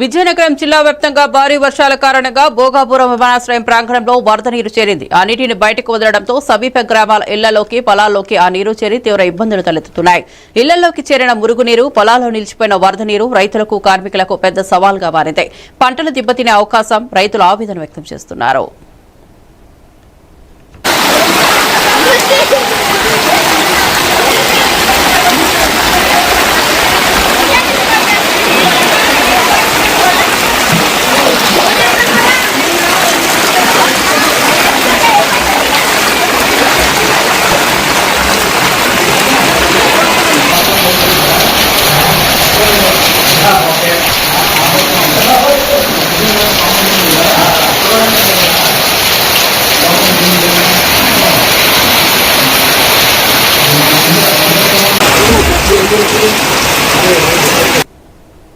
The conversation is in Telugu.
విజయనగరం జిల్లా వ్యాప్తంగా భారీ వర్షాల కారణంగా భోగాపురం విమానాశ్రయం ప్రాంగణంలో వరద నీరు చేరింది. ఆ నీటిని బయటకు వదలడంతో సమీప గ్రామాల ఇళ్ళలోకి పొలాల్లోకి ఆ నీరు చేరి తీవ్ర ఇబ్బందులు తలెత్తుతున్నాయి. ఇళ్ళలోకి చేరిన మురుగునీరు పొలాల్లో నిలిచిపోయిన వరద నీరు రైతులకు కార్మికులకు పెద్ద సవాల్గా మారింది. పంటలు దెబ్బతినే అవకాశం రైతులు ఆవేదన వ్యక్తం చేస్తున్నారు.